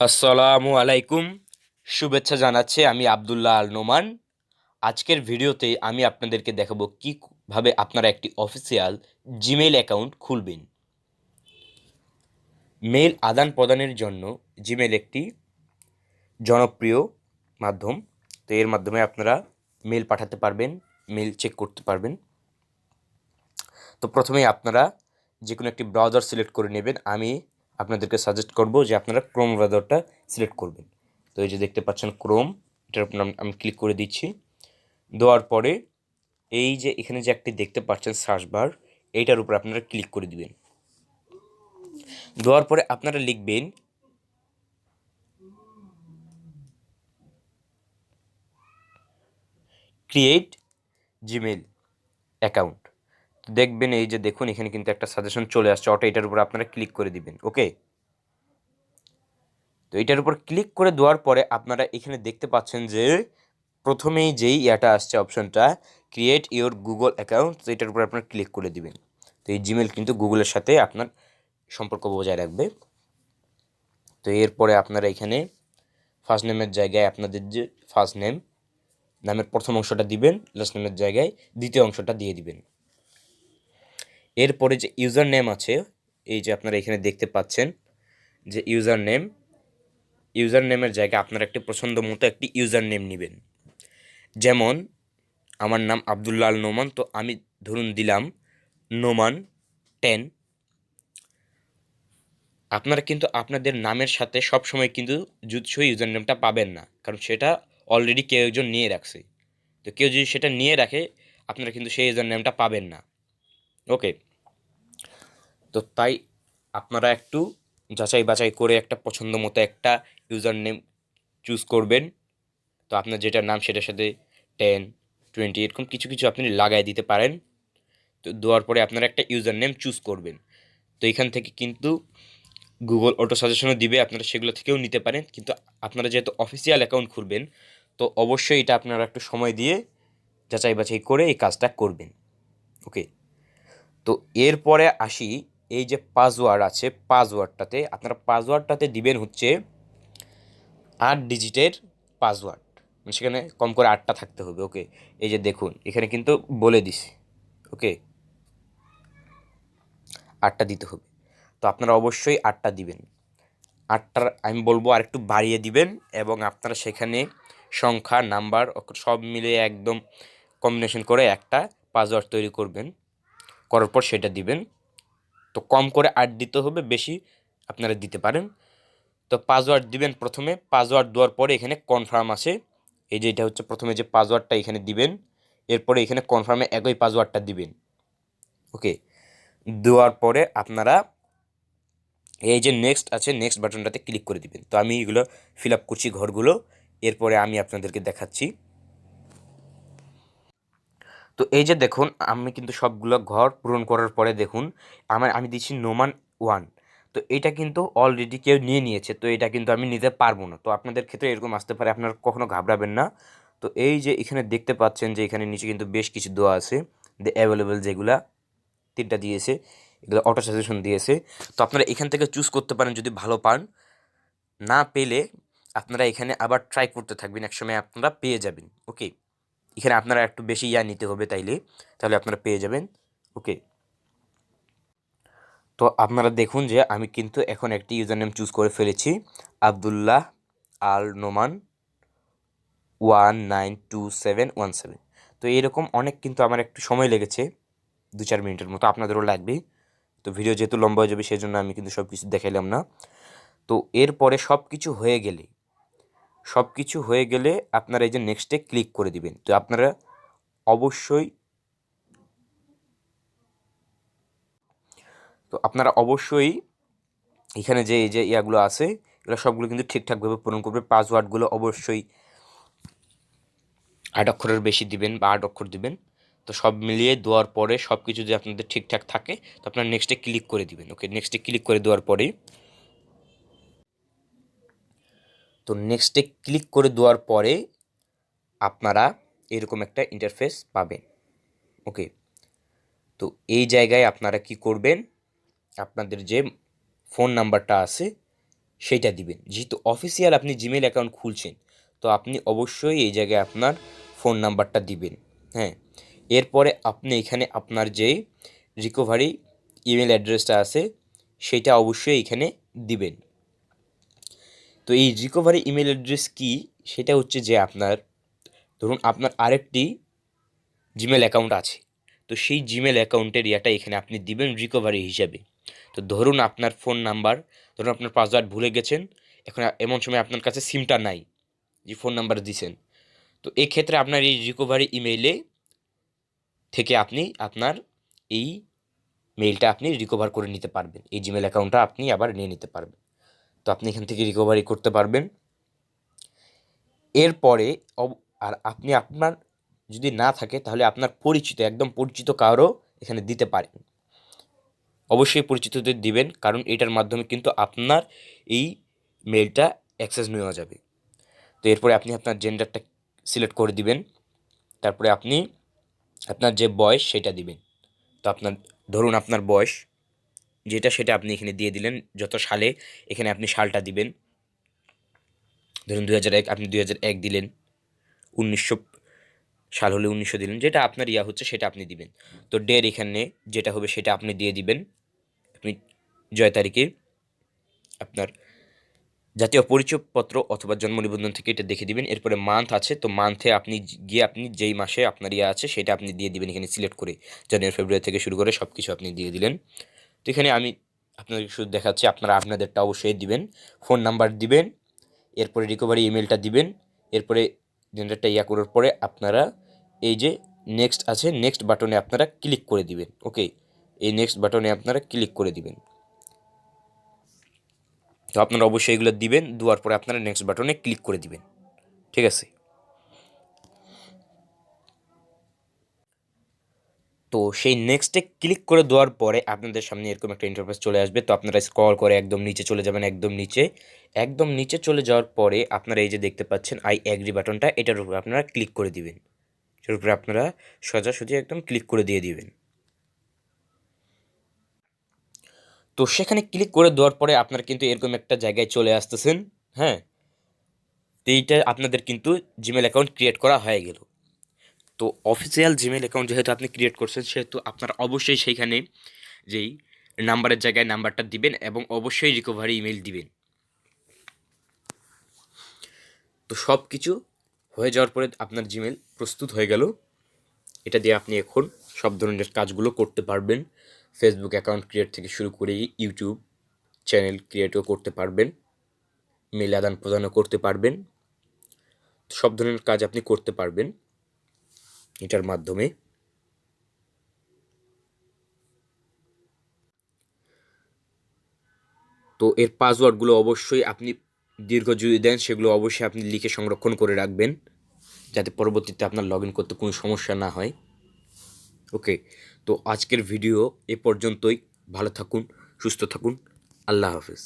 আসসালামু আলাইকুম। শুভেচ্ছা জানাচ্ছি আমি আবদুল্লাহ আল নোমান। আজকের ভিডিওতে আমি আপনাদেরকে দেখাবো কীভাবে আপনারা একটি অফিসিয়াল জিমেইল অ্যাকাউন্ট খুলবেন। মেইল আদান প্রদানের জন্য জিমেইল একটি জনপ্রিয় মাধ্যম। তো এর মাধ্যমে আপনারা মেল পাঠাতে পারবেন মেল চেক করতে পারবেন। তো প্রথমেই আপনারা যে কোনো একটি ব্রাউজার সিলেক্ট করে নেবেন। আমি আপনাদেরকে সাজেস্ট করব যে আপনারা ক্রোম ব্রাউজারটা সিলেক্ট করবেন। তো এই যে দেখতে পাচ্ছেন ক্রোম এটার উপর আম- ক্লিক করে দিচ্ছি। দেওয়ার পরে এই যে এখানে যে একটি দেখতে পাচ্ছেন সার্চ বার এইটার উপর আপনারা ক্লিক করে দিবেন। দেওয়ার পরে আপনারা লিখবেন ক্রিয়েট জিমেল অ্যাকাউন্ট দেখবেন এই যে দেখুন, এখানে কিন্তু একটা সাজেশন চলে আসছে। অটো এটার উপর আপনারা ক্লিক করে দিবেন ওকে তো এটার উপর ক্লিক করে দেওয়ার পরে আপনারা এখানে দেখতে পাচ্ছেন যে প্রথমেই যেই ইয়াটা আসছে অপশনটা ক্রিয়েট ইওর গুগল অ্যাকাউন্ট তো এটার উপর আপনারা ক্লিক করে দিবেন। তো এই জিমেল কিন্তু গুগলের সাথে আপনার সম্পর্ক বজায় রাখবে। তো এরপরে আপনারা এখানে ফার্স্ট নেমের জায়গায় আপনাদের যে ফার্স্ট নেম নামের প্রথম অংশটা দিবেন লাস্ট নেমের জায়গায় দ্বিতীয় অংশটা দিয়ে দিবেন। এরপরে যে ইউজার নেম আছে, এই যে আপনারা এখানে দেখতে পাচ্ছেন যে ইউজার নেম ইউজার নেমের জায়গায় আপনার একটি পছন্দ মতো একটি ইউজার নেম নেবেন। যেমন, আমার নাম আবদুল্লাহ আল নোমান, তো আমি ধরুন দিলাম নোমান টেন। আপনারা কিন্তু আপনাদের নামের সাথে সবসময় কিন্তু জুৎসই ইউজার নেমটা পাবেন না, কারণ সেটা অলরেডি কেউ একজন নিয়ে রাখছে। তো কেউ যদি সেটা নিয়ে রাখে, আপনারা কিন্তু সেই ইউজার নেমটা পাবেন না। ওকে তো তাই আপনারা একটু যাচাই বাছাই করে একটা পছন্দ মতো একটা ইউজার নেম চুজ করবেন। তো আপনার যেটা নাম সেটার সাথে টেন টোয়েন্টি এরকম কিছু কিছু আপনি লাগাই দিতে পারেন। তো দেওয়ার পরে আপনারা একটা ইউজার নেম চুজ করবেন। তো এখান থেকে কিন্তু গুগল অটো সাজেশনও দিবে, আপনারা সেগুলো থেকেও নিতে পারেন। কিন্তু আপনারা যেহেতু অফিসিয়াল অ্যাকাউন্ট খুলবেন, তো অবশ্যই এটা আপনারা একটু সময় দিয়ে যাচাই বাছাই করে এই কাজটা করবেন। ওকে তো এরপরে আসি এই যে পাসওয়ার্ড আছে, পাসওয়ার্ডটাতে, আপনারা পাসওয়ার্ডটাতে দিবেন হচ্ছে আট ডিজিটের পাসওয়ার্ড। মানে সেখানে কম করে আটটা থাকতে হবে, ওকে? এই যে দেখুন, এখানে কিন্তু বলে দিছি, ওকে? আটটা দিতে হবে। তো আপনারা অবশ্যই আটটা দিবেন। আটটার, আমি বলব আর একটু বাড়িয়ে দিবেন এবং আপনারা সেখানে সংখ্যা, নাম্বার সব মিলিয়ে একদম কম্বিনেশন করে একটা পাসওয়ার্ড তৈরি করবেন। করার পর সেটা দিবেন। তো কম করে আট দিতে হবে, বেশি আপনারা দিতে পারেন। তো পাসওয়ার্ড দিবেন প্রথমে পাসওয়ার্ড দেওয়ার পরে এখানে কনফার্ম আছে। এই যে এটা হচ্ছে প্রথমে যে পাসওয়ার্ডটা এখানে দিবেন, এরপরে এখানে কনফার্মে একই পাসওয়ার্ডটা দিবেন। ওকে দেওয়ার পরে আপনারা এই যে নেক্সট আছে নেক্সট বাটনটাতে ক্লিক করে দিবেন। তো আমি এগুলো ফিল আপ করছি ঘরগুলো, এরপরে আমি আপনাদেরকে দেখাচ্ছি। তো এই যে দেখুন, আমি কিন্তু সবগুলো ঘর পূরণ করার পরে দেখুন, আমার, আমি দিচ্ছি নোমান ওয়ান। তো এটা কিন্তু অলরেডি কেউ নিয়ে নিয়েছে, তো এটা কিন্তু আমি নিতে পারব না। তো আপনাদের ক্ষেত্রে এরকম আসতে পারে, আপনারা কখনো ঘাবড়াবেন না। তো এই যে এখানে দেখতে পাচ্ছেন যে এখানে নিচে কিন্তু বেশ কিছু দোয়া আছে দ্য অ্যাভেলেবেল যেগুলা, তিনটা দিয়েছে, এগুলো অটো সাজেশন দিয়েছে। তো আপনারা এখান থেকে চুজ করতে পারেন যদি ভালো পান। না পেলে আপনারা এখানে আবার ট্রাই করতে থাকবেন, একসময় আপনারা পেয়ে যাবেন ওকে এখানে আপনারা একটু বেশি ইয়া নিতে হবে তাইলে, তাহলে আপনারা পেয়ে যাবেন। ওকে। তো আপনারা দেখুন যে আমি কিন্তু এখন একটি ইউজার নেম চুজ করে ফেলেছি, Abdullah Al Noman one nine two seven one seven. তো এরকম অনেক কিন্তু আমার একটু সময় লেগেছে দু চার মিনিটের মতো, আপনাদেরও লাগবে। তো ভিডিও যেহেতু লম্বা হয়ে যাবে সেই জন্য আমি কিন্তু সব কিছু দেখাইলাম না। তো এরপরে সব কিছু হয়ে গেলে সব কিছু হয়ে গেলে আপনারা এই যে নেক্সটে ক্লিক করে দিবেন। তো আপনারা অবশ্যই তো আপনারা অবশ্যই এখানে যে, এই যে ইয়াগুলো আছে, এগুলো সবগুলো কিন্তু ঠিকঠাকভাবে পূরণ করবে। পাসওয়ার্ডগুলো অবশ্যই আট অক্ষরের বেশি দিবেন বা আট অক্ষর দিবেন। তো সব মিলিয়ে দেওয়ার পরে সব কিছু যদি আপনাদের ঠিকঠাক থাকে, তো আপনারা নেক্সটে ক্লিক করে দিবেন। ওকে নেক্সটে ক্লিক করে দেওয়ার পরে তো নেক্সটে ক্লিক করে দেওয়ার পরে আপনারা এরকম একটা ইন্টারফেস পাবেন। ওকে তো এই জায়গায় আপনারা কি করবেন? আপনাদের যে ফোন নাম্বারটা আছে, সেইটা দিবেন। যেহেতু অফিসিয়াল আপনি জিমেল অ্যাকাউন্ট খুলছেন, তো আপনি অবশ্যই এই জায়গায় আপনার ফোন নাম্বারটা দিবেন। হ্যাঁ? এরপরে আপনি এখানে আপনার যে রিকভারি ইমেল অ্যাড্রেসটা আছে সেটা অবশ্যই এখানে দিবেন। তো এই রিকভারি ইমেল অ্যাড্রেস কি? সেটা হচ্ছে যে আপনার, ধরুন আপনার আরেকটি জিমেল অ্যাকাউন্ট আছে। তো সেই জিমেল অ্যাকাউন্টের ইয়াটা এখানে আপনি দিবেন রিকভারি হিসাবে। তো ধরুন আপনার ফোন নাম্বার ধরুন আপনার পাসওয়ার্ড ভুলে গেছেন, এখন এমন সময় আপনার কাছে সিমটা নাই, যে ফোন নাম্বার দিছেন। তো এক্ষেত্রে আপনার এই রিকভারি ইমেইলে থেকে আপনি আপনার এই মেইলটা আপনি রিকভার করে নিতে পারবেন। এই জিমেল অ্যাকাউন্টটা আপনি আবার নিয়ে নিতে পারবেন। তো আপনি এখান থেকে রিকভারি করতে পারবেন। এরপরে আর আপনি আপনার যদি না থাকে, তাহলে আপনার পরিচিত, একদম পরিচিত কারও এখানে দিতে পারেন। অবশ্যই পরিচিতদের দিবেন, কারণ এটার মাধ্যমে কিন্তু আপনার এই মেলটা অ্যাক্সেস নেওয়া যাবে। তো এরপরে আপনি আপনার জেন্ডারটা সিলেক্ট করে দিবেন। তারপরে আপনি আপনার যে বয়স, সেটা দিবেন। তো আপনার ধরুন আপনার বয়স যেটা সেটা আপনি এখানে দিয়ে দিলেন, যত সালে এখানে আপনি সালটা দিবেন। ধরুন দু হাজার এক, আপনি দুই হাজার এক দিলেন, উনিশশো, সাল হলে উনিশশো দিলেন, যেটা আপনার ইয়া হচ্ছে সেটা আপনি দিবেন। তো ডের এখানে যেটা হবে সেটা আপনি দিয়ে দিবেন। আপনি জয় তারিখে আপনার জাতীয় পরিচয়পত্র অথবা জন্ম নিবন্ধন থেকে এটা দেখে দিবেন। এরপরে মান্থ আছে, তো মান্থে আপনি গিয়ে আপনি যেই মাসে আপনার ইয়ে আছে সেটা আপনি দিয়ে দিবেন এখানে সিলেক্ট করে। জানুয়ারি ফেব্রুয়ারি থেকে শুরু করে সব কিছু আপনি দিয়ে দিলেন। এখানে আমি আপনাদের শুধু দেখাচ্ছি, আপনারা আপনাদেরটা অবশ্যই দিবেন, ফোন নাম্বার দিবেন, এরপরে রিকভারি ইমেলটা দিবেন, এরপরে জেন্ডারটা ইয়া করার পরে আপনারা এই যে নেক্সট আছে নেক্সট বাটনে আপনারা ক্লিক করে দিবেন ওকে এই নেক্সট বাটনে আপনারা ক্লিক করে দিবেন। তো আপনারা অবশ্যই এগুলো দিবেন, দেওয়ার পরে আপনারা নেক্সট বাটনে ক্লিক করে দিবেন, ঠিক আছে? তো সেই নেক্সটে ক্লিক করে দেওয়ার পরে আপনাদের সামনে এরকম একটা ইন্টারফেস চলে আসবে। তো আপনারা স্ক্রল করে একদম নিচে চলে যাবেন, একদম নিচে। একদম নিচে চলে যাওয়ার পরে আপনারা এই যে দেখতে পাচ্ছেন আই অ্যাগ্রি বাটনটা এটার উপরে আপনারা ক্লিক করে দিবেন। এটার উপরে আপনারা সোজাসুজি একদম ক্লিক করে দিয়ে দিবেন। তো সেখানে ক্লিক করে দেওয়ার পরে আপনারা কিন্তু এরকম একটা জায়গায় চলে আসতেছেন হ্যাঁ? তো এইটা আপনাদের কিন্তু জিমেল অ্যাকাউন্ট ক্রিয়েট করা হয়ে গেল। তো অফিসিয়াল জিমেল অ্যাকাউন্ট যেহেতু আপনি ক্রিয়েট করছেন, সেহেতু আপনার অবশ্যই সেইখানে যেই নাম্বারের জায়গায় নাম্বারটা দিবেন এবং অবশ্যই রিকভারি ইমেল দিবেন। তো সব কিছু হয়ে যাওয়ার পরে আপনার জিমেল প্রস্তুত হয়ে গেল। এটা দিয়ে আপনি এখন সব ধরনের কাজগুলো করতে পারবেন। ফেসবুক অ্যাকাউন্ট ক্রিয়েট থেকে শুরু করে ইউটিউব চ্যানেল ক্রিয়েটও করতে পারবেন। মেল আদান প্রদানও করতে পারবেন। সব ধরনের কাজ আপনি করতে পারবেন। এটার মাধ্যমে। তো এর পাসওয়ার্ডগুলো অবশ্যই আপনি দীর্ঘ যদি দেন, সেগুলো অবশ্যই আপনি লিখে সংরক্ষণ করে রাখবেন, যাতে পরবর্তীতে আপনার লগ করতে কোনো সমস্যা না হয়। ওকে তো আজকের ভিডিও এ পর্যন্তই। ভালো থাকুন, সুস্থ থাকুন। আল্লাহ হাফিজ।